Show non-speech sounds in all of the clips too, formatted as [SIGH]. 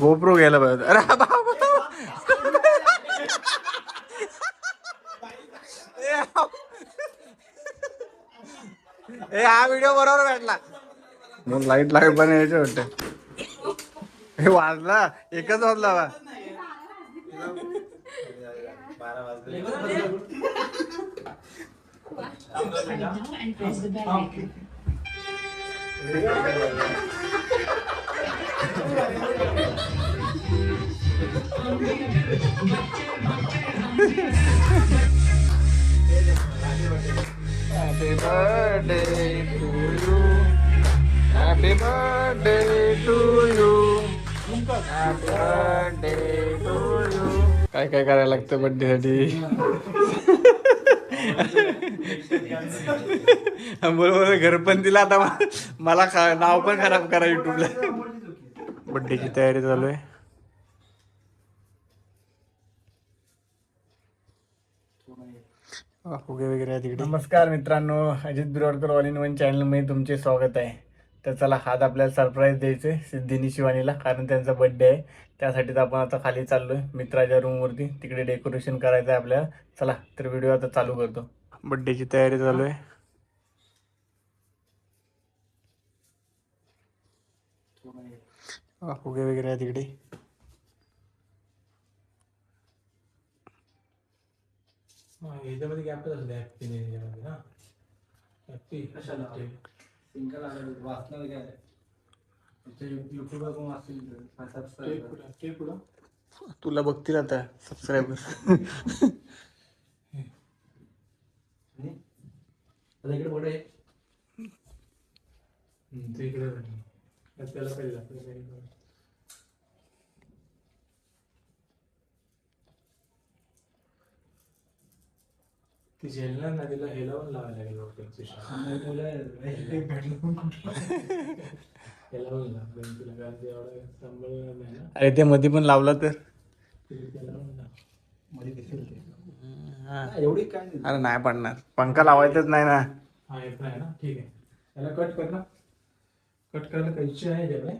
GoPro घ्यायला पाहिजे. अरे बाबा. ए हा. व्हिडिओ बरोबर भेटला. मग लाइट लाइट पण यायचे वाटते हे वाजला. एकच वाजला बा. Happy birthday to you. Happy birthday to you. Happy birthday to you. काय काय करायला लागतं बर्थडे साठी बरोबर घर पण घरपंतीला आता मला नाव पण खराब करा युट्यूबला बर्थडेची तयारी चालू आहे. फुगे वगैरे आहे तिकडे नमस्कार मित्रांनो Ajit Birodkar all in one चॅनलमध्ये तुमचे स्वागत आहे. तर चला आज आपल्याला सरप्राईज द्यायचे सिद्धिनी शिवानीला कारण त्यांचा बर्थडे आहे. त्यासाठी तर आपण आता खाली चाललोय मित्राच्या रूमवरती तिकडे डेकोरेशन करायचं आहे आपल्याला. चला तर व्हिडिओ आता चालू करतो. बर्थडेची तयारी चालू आहे. फुगे वगैरे आहे तिकडे याच्यामध्ये गॅपच असले हॅपी नाही याच्यामध्ये ना हॅपी सिंगल आलं वाचलं वगैरे युट्यूबवर पण वाचतील ते. पुढं तुला बघतील आता सबस्क्राईबर आता इकडे पुढे. इकडे. त्याला काही करू. ती झेलणार ना तिला हेला पण लावायला लागेल बहुतेक सुशा. हेला पण लाव. तिला कारण ते एवढं सांभाळणार नाही ना. अरे ते मध्ये पण लावला तर. त्याला हा. एवढी काय नाही. अरे नाही पडणार. पंखा लावायचाच नाही ना. हा येत नाही ना. ठीक आहे. याला कट कर ना. कट करायला कैची आहे त्याकडे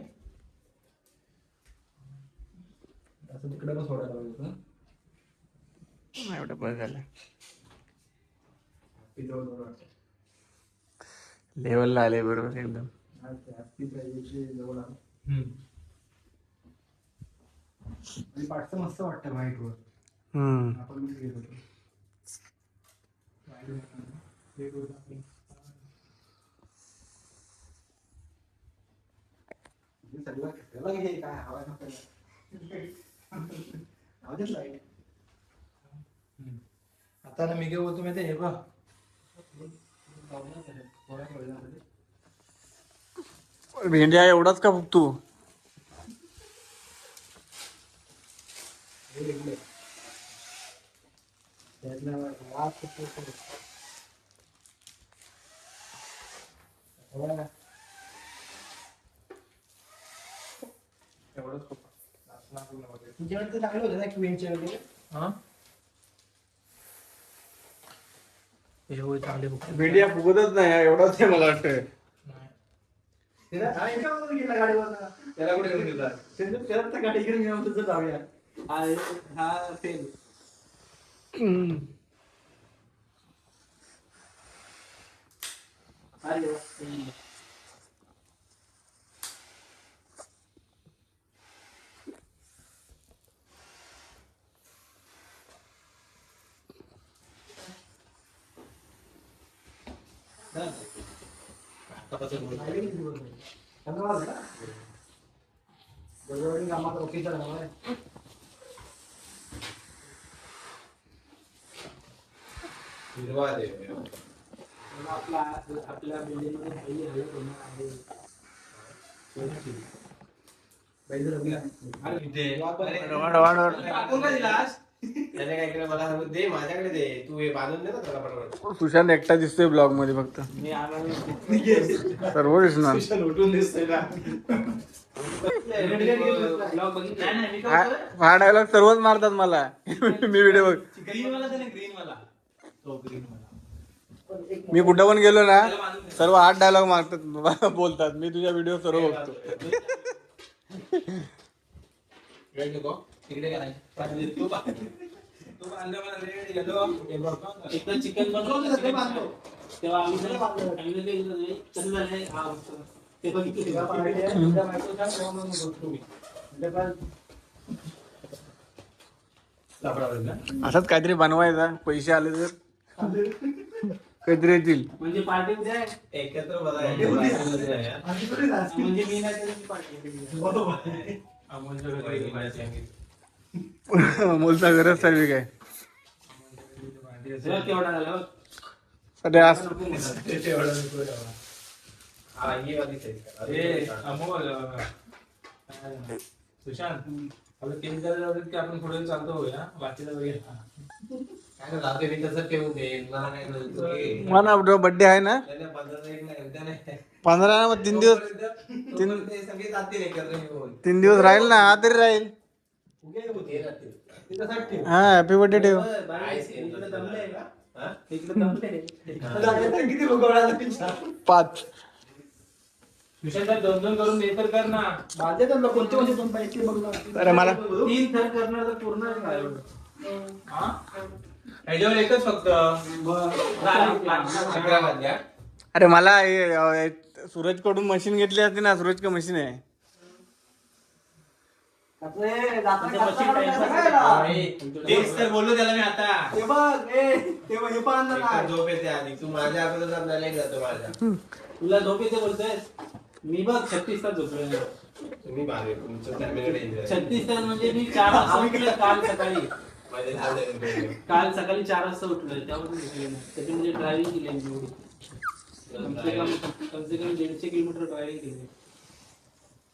असं तिकडे पण सोडायला पाहिजे. एवढं बस झालं. लेवलला आले बरोबर एकदम. हा, पाठचं मस्त वाटतं व्हाईट वर. हम्म. आपण हे. हे सगळं त्याला घे काय हवा आवाजच लाइट हम्म. आता ना मी काय बोलतो माहिती आहे हे बघ भेंड्या एवढाच का फक्त तू एवढंच खूप. चांगलं होतं ना क्वीनचे वगैरे? हा? हे होय चांगले बुक भेंड्या फुगतच नाही एवढाच आहे मला वाटतं नाही. त्याला- हा, याच्यावरून गेला गाडीवरनं. त्याला कुठे घेऊन गेला त्याला त्या गाडी घेऊन गेला तुझं जाऊया. हा हा फेल अरे वा. आपला आपल्या बिल्डिंगमध्ये पहिली हल्ला होणार आहे. वाढ वाढ वाढ टाकून का दिलास त्याने काय केलं? मला सांगू दे माझ्याकडे दे. तू हे बांधून दे ना त्याला पटपट सुशांत एकटा दिसतोय ब्लॉगमध्ये फक्त. मी सर्व दिसणार. सुशांत उठून दिसतोय ना ब्लॉग बघितला? नाही नाही मी काय हा? हा डायलॉग सर्वच मारतात मला. मी व्हिडिओ बघ. ग्रीन वाला त्याने ग्रीन वाला? तो ग्रीन वाला. मी कुठं पण गेलो ना सर्व हात डायलॉग मारतात बोलतात. मी तुझ्या व्हिडिओ सर्व बघतो. [LAUGHS] तिकडे. एकदा चिकन बनवलं तेव्हा आम्ही कसं झालंय हा, ते ना? असंच काहीतरी बनवायचा पैसे आले तर. काहीतरी येतील. म्हणजे पार्टी उद्या. एकत्र बघायला म्हणजे मी नाही तर मी पार्टी अमोलच्या मोलचा गरज सर्व काय? भांडी अरे अमोल सुशांत आपलं की आपण पुढे चालतो होऊया दे, मला बर्थडे आहे ना पंधरा ना मग तीन दिवस तीन दिवस राहील ना हा तरी राहील. हा हॅपी बर्थडे ठेव? हा? पाच. सुशांत दोन दोन करून हे तर कर ना. कोणते कोणते दोन पाहिजे ते बघ ना. अरे मला तीन थर करणार तर पूर्ण आहे का? एवढं? हा? ह्याच्यावर एकच फक्त. अकरा वाजल्या. अरे मला सूरजकडून मशीन घेतली असते ना सूरज का मशीन आहे. तुमचं जाता machine time pass काय आहे. ना? तेच तर बोललो त्याला मी आता. हे बघ ए ते बघ, हे पण आणलं एकदा ना झोप येते आधी. तू माझ्या अगोदर जात नाही जातो माझ्या. तुला झोप येते बोलतोय? मी बघ छत्तीस तास झोपलोय तुम्ही भारी तुमचं फॅमिली डेंजर छत्तीस तास म्हणजे मी चार वाजता उठलोय काल सकाळी. माझे. काल सकाळी चार वाजता उठलोय झोपले नाही त्याची म्हणजे ड्रायव्हिंग केली एवढी. कमसे कम कमसे कम दीडशे किलोमीटर ड्रायव्हिंग केली.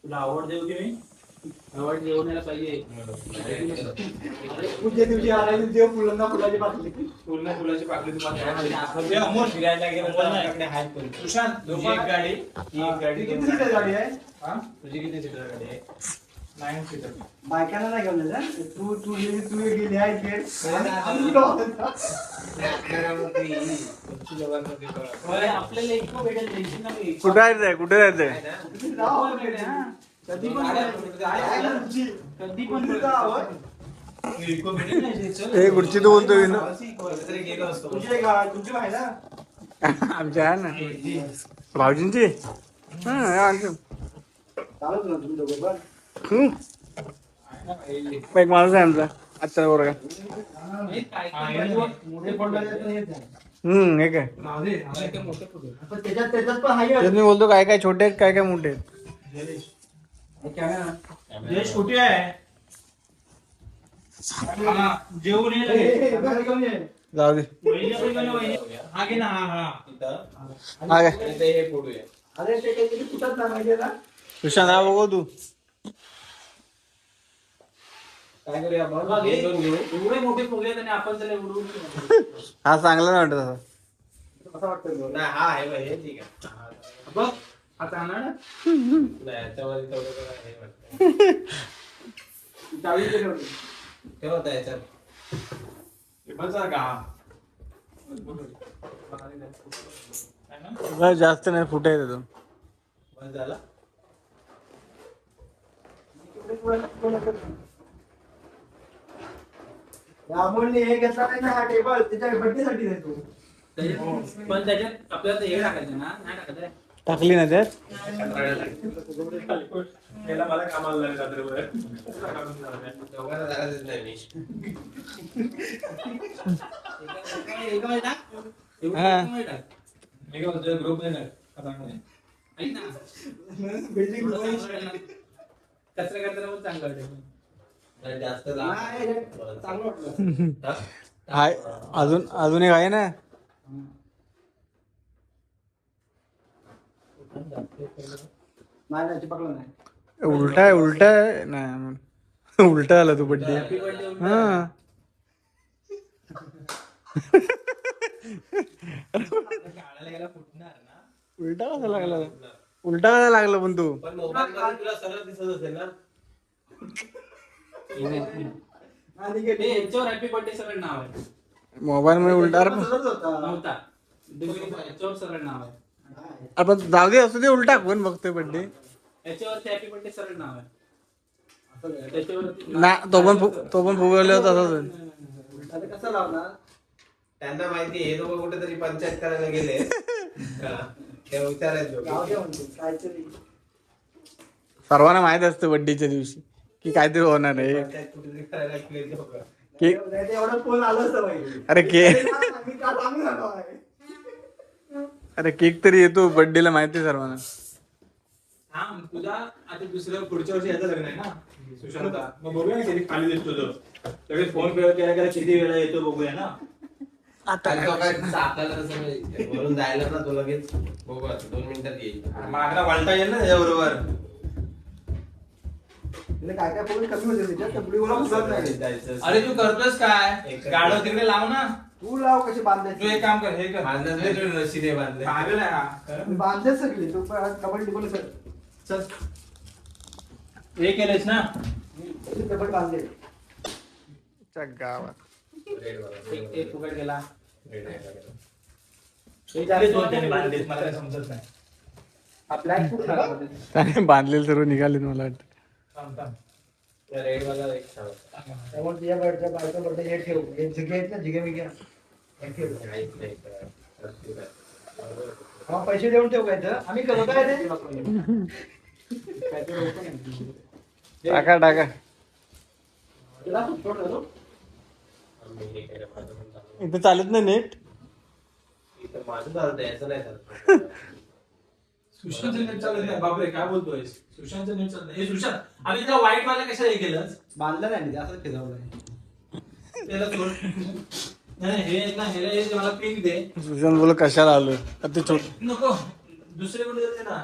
तुला आवड देऊ की मी पुढच्या दिवशी आला देव फुलांना फुलाची फुलाची पाकळी तुम्हाला फिरायला गेलं. सुशांत गाडी ही एक गाडी किती सीटर गाडी आहे? हा? तुझी किती सीटर गाडी आहे? Nine seater. बायकांना नाही घेऊन तू तू गेली तू गेली आहे. कुठं जायचंय कुठे जायचंय. कधी पण आहे ना तुमची. कधी पण किती जावं? हे गुडची तू ना. आमच्या आहे ना? भाऊजींची. एक माणूस आहे आमचा. येत नाही. हम्म हे काय? मी बोलतो काय काय छोटे आहेत काय काय मोठे आहेत. जयेश कुठे आहे. हा, जेवून ये लगेच. जाऊ दे. वहिनी पण घेऊन ये, वहिनी. हा घे ना हा हा. इथं. हा काय आणि ते हे फोडूया अरे ते काहीतरी कुठंच ना माहितीये ना? सुशांत हा बघू तू. काय करूया आपण? बघ, हे दोन घेऊ. एवढे मोठे फुगे आहेत आणि आपण त्याला उडवून ठेवू. हा चांगला नाही वाटत असं. असं वाटतं. नाही हा आहे बघ, हे ठीक आहे. बघ. आता आणा ना. नाही याच्यामध्ये तेवढं काय हे वाटतं चावी इथे ठेवली. ठेवता याच्यात. बसा का काय जास्त नाही फुटे आहेत अजून. बस झाला? या अमोलने हे घेतला नाही ना हा टेबल त्याच्या बड्डेसाठी देतो त्याच्यात- पण त्याच्यात आपल्याला ते हे टाकायचं ना नाही टाकायचं टाकली ना त्यात? हा. कचरा करताना पण चांगलं वाटेल. जास्त अजून अजून एक आहे ना? नाही नाही चिपकलं नाही उलटा आहे उलटा आहे नाही उलटा आला तू बड्डे हॅपी बर्थडे हा. गाळायला गेला फुटणार ना उलटा कसा लागला? उलटा कसा लागला पण तू? पण मोबाईल मध्ये तुला सरळ दिसत असेल ना. आणि हे याच्यावर हॅपी बर्थडे सरळ नाव आहे. मोबाईल मध्ये उलटा होता. नव्हता. याच्यावर सरळ नाव आहे. आपण जाऊ दे असू दे उलटा कोण बघतोय बड्डे याच्यावरती हॅपी बर्थडे सरळ नाव आहे. त्याच्यावरती ना तो पण फु- तो पण फुगवले होता तसंच आता कसं लावणार त्यांना माहिती आहे हे दोघं कुठेतरी पंचायत करायला गेले. हा. म्हणते काहीतरी. सर्वांना माहीत असतं बड्डेच्या दिवशी की काहीतरी होणार आहे. पंचायत कुठेतरी करायला गेले ते बघा. केक नाही ते एवढं कोण आलं असतं पाहिजे अरे मी का सांगू नका बाई. अरे केक तरी येतो बर्थडेला माहिती आहे सर्वांना. तुझा आता दुसरं पुढच्या वर्षी याचं लग्न आहे ना? सुशांतचा मग बघूया ना किती खाली देतो तुझं लगेच फोन केला केला केला किती वेळा येतो बघूया ना? आणि तो काय आपल्याला तसं नाही. वरून जायला ना तो लगेच बघू आता, दोन मिनिटात येईल. मागला वळता येईल ना त्याच्याबरोबर. काय काय कमी होते त्याच्यात नाही. अरे तू करतोस काय? गाडव तिकडे लाव ना. तू लाव कशी तू एक काम कर हे कर. रशीने बांधले. पागल आहे हा. मी बांधलेच सगळी तू कबड्डी पण कर. चल. हे केलंस ना? कबड्डी बांधले? गावात एक एक फुकट गेला. हे किती जास्त दोन त्याने बांधलेत मला काय समजत नाही. हा ब्लॅक फूड लागला त्याने बांधलेले सर्व निघालेत मला वाटतं. थांब, थांब. रेड वाला एक. त्यामुळे तुझ्या बर्थडे हे ठेव. हे जिगे आहेत ना जिगे हे पैसे देऊन ठेव काय तर आम्ही करू काय ते. टाका टाका. आम्ही केलं. इथं चालत नाही नेट. इथं माझं चालतंय, याचं नाही चालत. सुशांतचं नेट चालत नाही. बापरे काय बोलतोय सुशांतचं नेट चालत नाही. हे सुशांत आणि त्या वाईट वाला कशाला हे केलंस? बांधलं नाही मी, असंच फिरवलंय त्याला नाही हे ना ह्याला हे मला पिंक दे. सुशांत बोल कशाला आलोय? आता ते छोट नको दुसरे कोणी देते ना?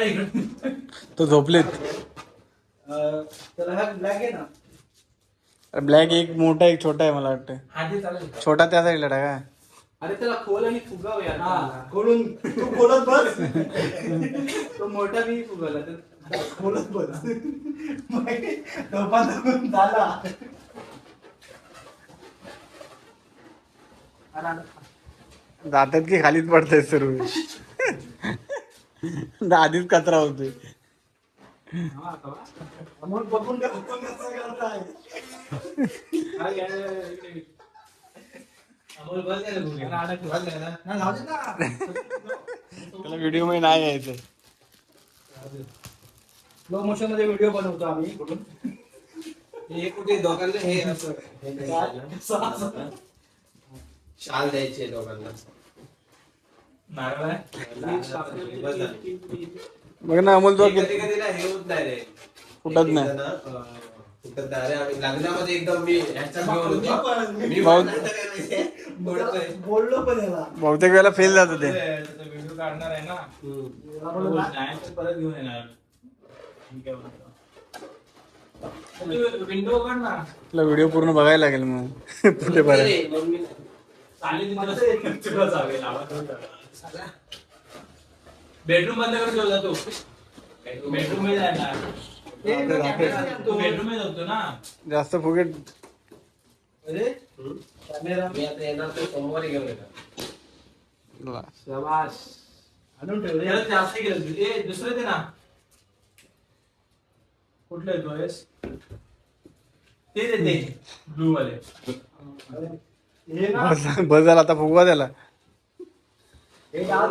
इकडे. तो झोपलेत. अं, त्याला हा ब्लॅक आहे ना? अरे ब्लॅक एक मोठा एक छोटा आहे मला वाटतं. हा ते चालेल. छोटा त्या साईडला टाका अरे त्याला खोल आणि फुगाव यार हा खोलून. तू खोलत बस. [LAUGHS] तो मोठा मी फुगवला तर खोलत बस. [LAUGHS] झाला आला, आला. जातात की खालीच पडतायत सर्व आधीच कचरा होतोय त्याला त्याला व्हिडिओमध्ये नाही यायचं स्लो मोशनमध्ये व्हिडिओ बनवतो आम्ही कुठून हे कुठे दोघांना हे असं हे द्यायचं ना. असं- असं. शाल द्यायचे दोघांना. एक- बघ ना अमोल तो कधी कधी ना हे होत नाही रे. फुटत नाही. एक-एक जण, अं, फुटत नाही. अरे आम्ही लग्नामध्ये एकदम मी ह्याच्यात घेऊन मी होतो. पण- मी बहुत- पण नंतर काय माहितीये, बुडतोय. बोललो पण बहुतेक वेळेला फेल जात ते. व्हिडिओ काढणार आहे ना. हम्म. याला बोललो ना, नाही तर परत घेऊन येणार. मी काय बोलतो. तू विंडो ना व्हिडिओ पूर्ण बघायला लागेल मग. [LAUGHS] पुढे बरं बेडरूम बंद करून ठेवला तू. बेडरूम मध्ये जाणार तू बेडरूम मध्ये जातो ना. जास्त फुगेट. अरे? हम्म. कॅमेरा मी आता येणार तो सोमवारी घेऊन येणार. शाबास. आणून ठेवले. जास्त केलं ए दुसरं दे ना. कुठलं येतो ते? ते ब्लू वाले. बस झाला आता फुगवा त्याला. हे. हा,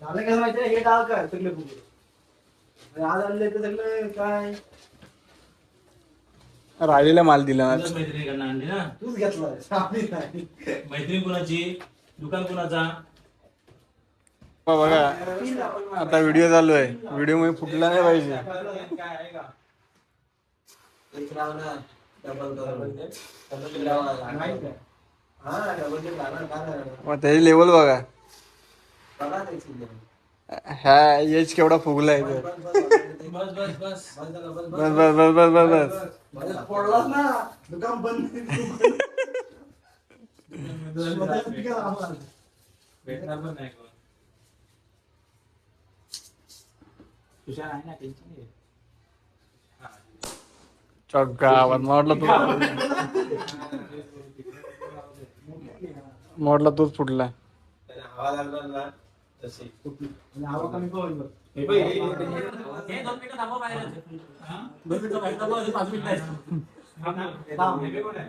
झालं काय हे सगळे फुगे आज आणले तर सगळे काय? राहिलेला माल दिला ना तुझ्याच मैत्रिणीकडनं आणली ना? तूच घेतलाय आम्ही नाही. मैत्रीण कुणाची? दुकान कुणाचा? बघा. आता व्हिडिओ चालू आहे. व्हिडिओमध्ये फुटला नाही पाहिजे. काय आहे का? एक मग त्याची लेवल बघा हा त्याची एज केवढा फुगलाय बस, बस, बस, बस. बस बस बस बस झालं, बस, बस बस बस बस बस बस बस. बस ना दुकान बंद भेटणार पण नाही कोण आहे ना टेन्शन आवाज मोडला तो मोडला तोच फुटला. हे हे- हे- हे. हे-. हे?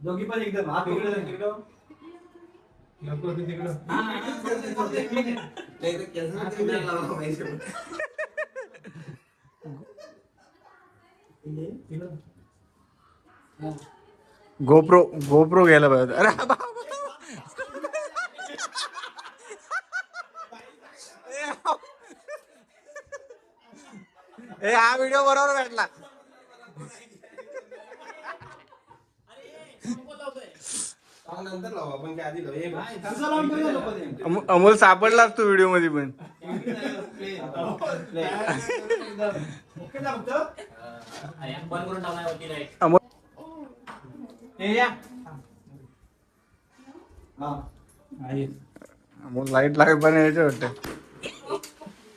दोघी पण एकदम हात तिकडं तिकडं. नको ते तिकडं. नाही तर केसाला तिकडे लावा पाहिजे. गोप्रो गोप्रो घ्यायला पाहिजे. अरे. ए हा. व्हिडिओ बरोबर भेटला. अमोल सापडलाच तू व्हिडिओमध्ये पण. [LAUGHS] [LAUGHS] अमोल हे. हा. लाइट लागे पण यायचे वाटतं.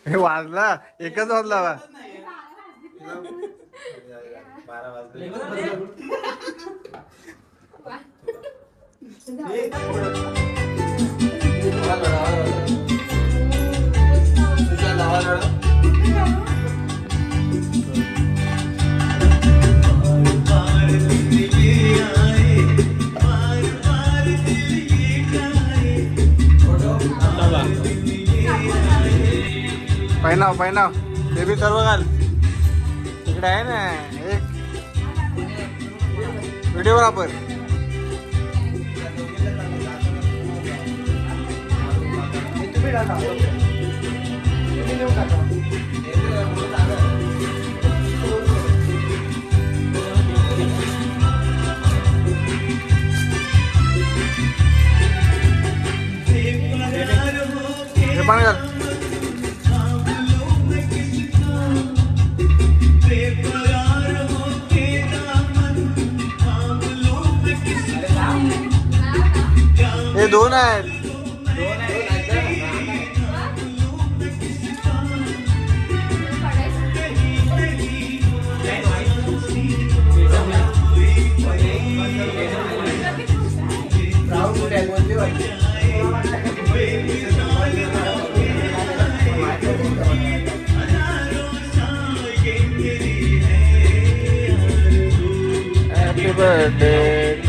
हे वाजला एकच वाजला बा. बारा वाजले. पहिनाव पहिनाव ते बी सर्व घाल. इकडे आहे ना एक व्हिडिओ आपण हे पण घाल. दोन आहेत. Happy birthday.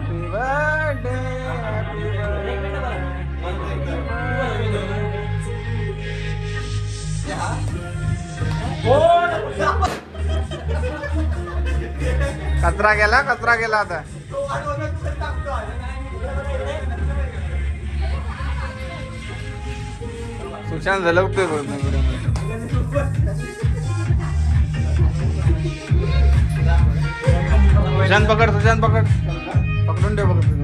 to कचरा गेला कचरा गेला आता. सुशांत झलकतोय सुशांत पकड सुशांत पकड. पकडून ठेव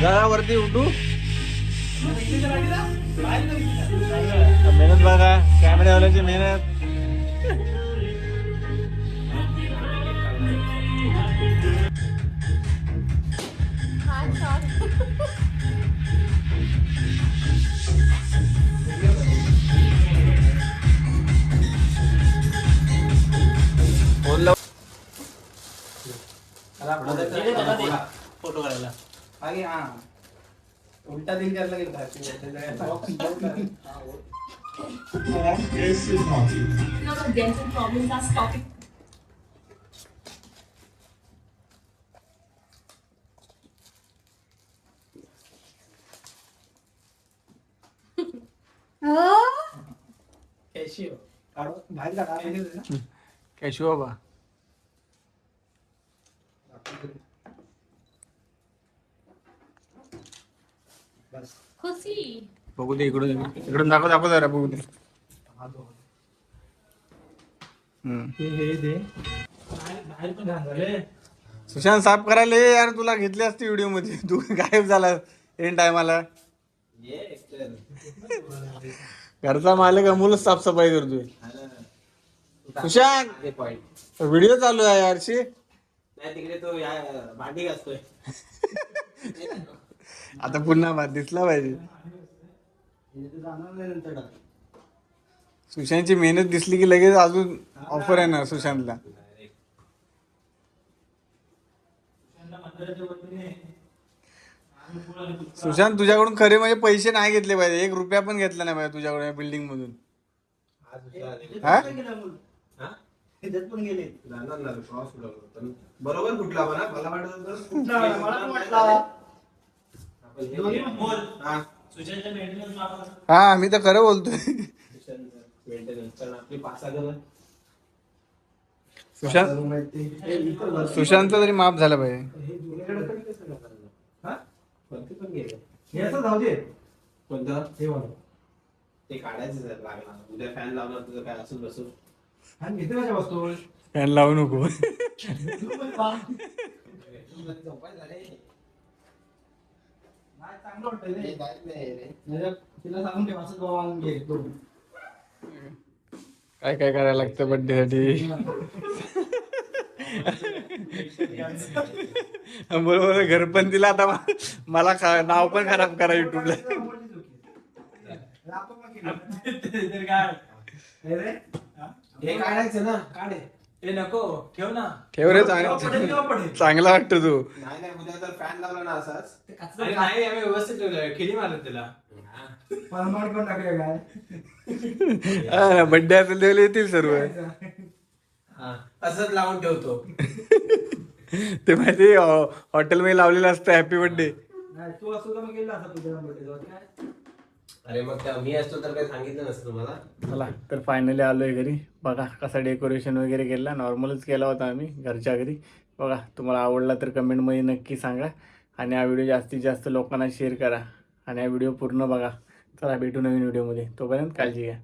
जरा वरती उठू. मेहनत बघा कॅमेरावाल्याची मेहनत. फोटो काढायला. आगे हा। उलटा [LAUGHS] no, dental problems are stopping. कॅशिओ काढू बाहेर काढा माहिती आहे ना? कॅशू बाबा बस खुशी बघू दे इकडून इकडून दाखव दाखव जरा बघू दे. सुशांत साफ करायला ये यार तुला घेतली असती व्हिडिओमध्ये. तू गायब झाला एन टायमाला. घरचा मालक अमोलच साफसफाई करतोय. सुशांत. व्हिडिओ चालू आहे यारशी. तिकडे तो भांडी घासतोय. [LAUGHS] आता पुन्हा भात दिसला पाहिजे हे तर जाणार नाही नंतर टाक. सुशांतची मेहनत दिसली की लगेच अजून ऑफर आहे ना सुशांतला? सुशांत तुझ्याकडून खरे म्हणजे पैसे नाही घेतले पाहिजे. एक रुपया पण घेतला नाही पाहिजे तुझ्याकडून या बिल्डिंग मधून. बरोबर कुठला मला वाटत हे- मी तर खरं बोलतोय. सुशांत सुशांत तरी माफ झाला पाहिजे. हे? जुन्याकडे पण कसं करणार? हा? वरती पण गेले. हे असं जाऊ दे. कोणतं? हे वालं. ते काढायचं जर लागणार. उद्या फॅन लावणार तुझं काय असून बसून. आणि घेते माझ्या वस्तू फॅन लावू नको. चांगलं वाटतं रे. जायचं नाही रे. नाहीतर तिला सांगून ठेव असं बाबा आणून घे तो. काय काय करायला लागतं बर्थडे साठी [LAUGHS] बरोबर घरपंतीला आता मा- मला खा- नाव पण खराब करा युट्यूबला पण काढायचं ना काढ. ए नको ठेव ना. ठेव रे केव्हा चांगला पडेल? चांगला वाटतो तू. नाही नाही उद्या जर फॅन लावला ना असाच. ते कचरा अरे नाही आम्ही व्यवस्थित ठेवलंय. खिली मारलं त्याला. परमाड काय? बर्थडे असेल त्यावेळेला येतील सर्व. हा. असंच लावून ठेवतो. ते माहिती हॉटेल मध्ये लावलेलं असतं हॅपी बर्थडे नाही तू तर मग गेला असा तुझ्या. काय? अरे मग मी असतो तर काही सांगितलं नसतं मला चला तर फायनली आलोय घरी. बघा कसा डेकोरेशन वगैरे केला. नॉर्मलच केला होता आम्ही घरच्या घरी. बघा तुम्हाला आवडला तर कमेंटमध्ये नक्की सांगा. आणि हा व्हिडिओ जास्तीत जास्त लोकांना शेअर करा. आणि हा व्हिडिओ पूर्ण बघा. चला भेटू नवीन व्हिडिओमध्ये तोपर्यंत काळजी घ्या.